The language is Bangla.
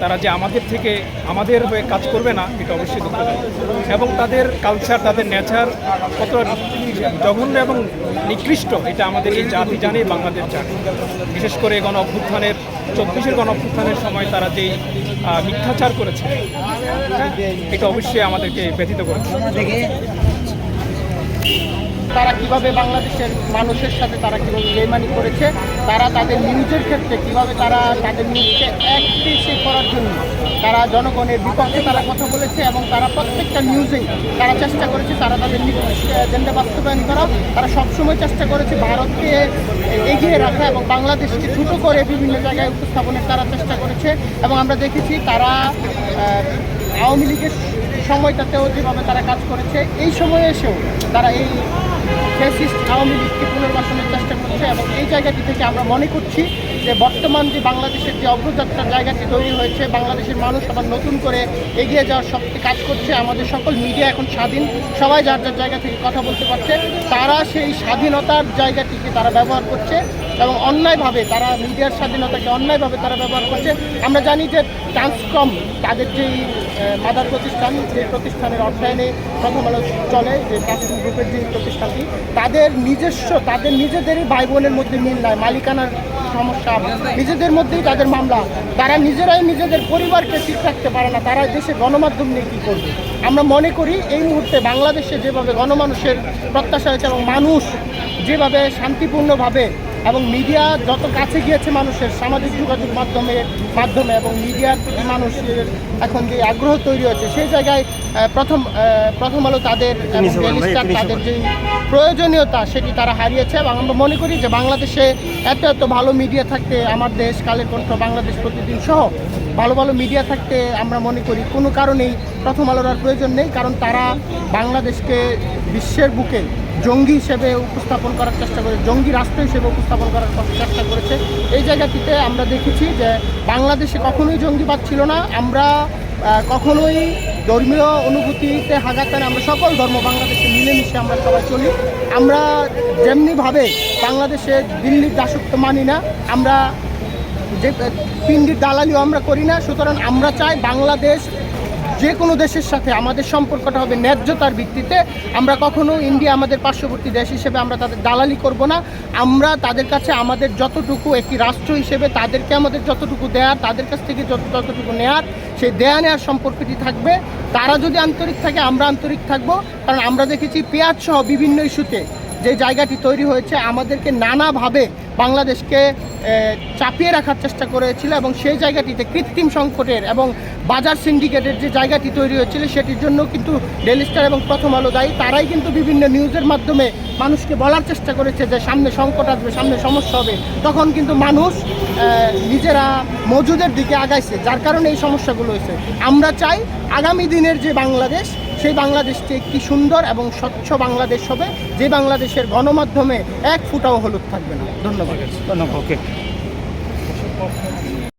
তারা যে আমাদের থেকে আমাদের হয়ে কাজ করবে না এটা অবশ্যই এবং তাদের কালচার তাদের নেচার কত জঘন্য এবং নিকৃষ্ট এটা আমাদের এই জাতি জানে বাংলাদেশ জানে। বিশেষ করে গণ অভ্যুত্থানের চব্বিশের গণ অভ্যুত্থানের সময় তারা যেই মিথ্যাচার করেছে হ্যাঁ, এটা অবশ্যই আমাদেরকে ব্যথিত করেছে। তারা কীভাবে বাংলাদেশের মানুষের সাথে তারা কীভাবে বেমানি করেছে, তারা তাদের নিউজের ক্ষেত্রে কীভাবে তারা তাদের নিউজকে অ্যাক্টিভ করার জন্য তারা জনগণের বিপক্ষে তারা কথা বলেছে এবং তারা প্রত্যেকটা নিউজেই তারা চেষ্টা করেছে তারা তাদের এজেন্ডা বাস্তবায়ন করা তারা সবসময় চেষ্টা করেছে ভারতকে এগিয়ে রাখা এবং বাংলাদেশকে ছোটো করে বিভিন্ন জায়গায় উপস্থাপনের তারা চেষ্টা করেছে এবং আমরা দেখেছি তারা আওয়ামী লীগের সময়টাতেও যেভাবে তারা কাজ করেছে, এই সময়ে এসেও তারা এই ফ্যাসিস্ট আওয়ামী লীগকে পুনর্বাসনের চেষ্টা করছে এবং এই জায়গাটি থেকে আমরা মনে করছি যে বর্তমান যে বাংলাদেশের যে অগ্রযাত্রার জায়গাটি তৈরি হয়েছে, বাংলাদেশের মানুষ আবার নতুন করে এগিয়ে যাওয়ার শক্তি কাজ করছে, আমাদের সকল মিডিয়া এখন স্বাধীন, সবাই যার যার জায়গা থেকে কথা বলতে পারছে, তারা সেই স্বাধীনতার জায়গাটিকে তারা ব্যবহার করছে এবং অন্যায়ভাবে তারা মিডিয়ার স্বাধীনতাকে অন্যায়ভাবে তারা ব্যবহার করছে। আমরা জানি যে ট্রান্সকম তাদের যেই মাদার প্রতিষ্ঠান যে প্রতিষ্ঠানের অর্থায়নে প্রথম আলো চলে, যে ট্রান্সকম গ্রুপের যে প্রতিষ্ঠানটি, তাদের নিজস্ব, তাদের নিজেদেরই ভাই বোনের মধ্যে মিল নাই, মালিকানার সমস্যা। নিজেদের মধ্যেই তাদের মামলা। তারা নিজেরাই নিজেদের পরিবারকে ঠিক রাখতে পারে না, তারা দেশে গণমাধ্যম নিয়ে কী করবে? আমরা মনে করি এই মুহূর্তে বাংলাদেশে যেভাবে গণমানুষের প্রত্যাশা হয়েছে এবং মানুষ যেভাবে শান্তিপূর্ণভাবে এবং মিডিয়া যত কাছে গিয়েছে মানুষের সামাজিক যোগাযোগ মাধ্যমে মাধ্যমে এবং মিডিয়ার প্রতি মানুষের এখন যে আগ্রহ তৈরি হয়েছে সেই জায়গায় প্রথম প্রথম আলো তাদের তাদের যে প্রয়োজনীয়তা সেটি তারা হারিয়েছে এবং আমরা মনে করি যে বাংলাদেশে এত এত ভালো মিডিয়া থাকতে আমার দেশ কালের কণ্ঠ বাংলাদেশ প্রতিদিন সহ ভালো ভালো মিডিয়া থাকতে আমরা মনে করি কোনো কারণেই প্রথম আলোর আর প্রয়োজন নেই কারণ তারা বাংলাদেশকে বিশ্বের বুকে জঙ্গি হিসেবে উপস্থাপন করার চেষ্টা করে, জঙ্গি রাষ্ট্র হিসেবে উপস্থাপন করার চেষ্টা করেছে। এই জায়গাটিতে আমরা দেখেছি যে বাংলাদেশে কখনোই জঙ্গিবাদ ছিল না। আমরা কখনোই ধর্মীয় অনুভূতিতে হাগাতানে আমরা সকল ধর্ম বাংলাদেশে মিলেমিশে আমরা সবাই চলি। আমরা যেমনিভাবে বাংলাদেশে দিল্লির দাসত্ব মানি না, আমরা যে পিন্ডির দালালিও আমরা করি না। সুতরাং আমরা চাই বাংলাদেশ যে কোনো দেশের সাথে আমাদের সম্পর্কটা হবে ন্যায্যতার ভিত্তিতে, আমরা কখনো ইন্ডিয়া আমাদের পার্শ্ববর্তী দেশ হিসেবে আমরা তাদের দালালি করব না। আমরা তাদের কাছে আমাদের যতটুকু একটি রাষ্ট্র হিসেবে তাদেরকে আমাদের যতটুকু দেয়ার, তাদের কাছ থেকে যত যতটুকু নেয়ার, সেই দেয়া নেওয়ার সম্পর্কটি থাকবে। তারা যদি আন্তরিক থাকে, আমরা আন্তরিক থাকব। কারণ আমরা দেখেছি পেঁয়াজ সহ বিভিন্ন ইস্যুতে যে জায়গাটি তৈরি হয়েছে, আমাদেরকে নানাভাবে বাংলাদেশকে চাপিয়ে রাখার চেষ্টা করেছিল এবং সেই জায়গাটিতে কৃত্রিম সংকটের এবং বাজার সিন্ডিকেটের যে জায়গাটি তৈরি হয়েছিল, সেটির জন্য কিন্তু ডেলি স্টার এবং প্রথম আলো দায়ী। তারাই কিন্তু বিভিন্ন নিউজের মাধ্যমে মানুষকে বলার চেষ্টা করেছে যে সামনে সংকট আসবে, সামনে সমস্যা হবে। তখন কিন্তু মানুষ নিজেরা মজুদের দিকে আগাইছে, যার কারণে এই সমস্যাগুলো হয়েছে। আমরা চাই আগামী দিনের যে বাংলাদেশ সেই বাংলাদেশটি একটি সুন্দর এবং স্বচ্ছ বাংলাদেশ হবে? যে বাংলাদেশের গণমাধ্যমে এক ফুটাও হলুদ থাকবে না। ধন্যবাদ। ধন্যবাদ। ওকে।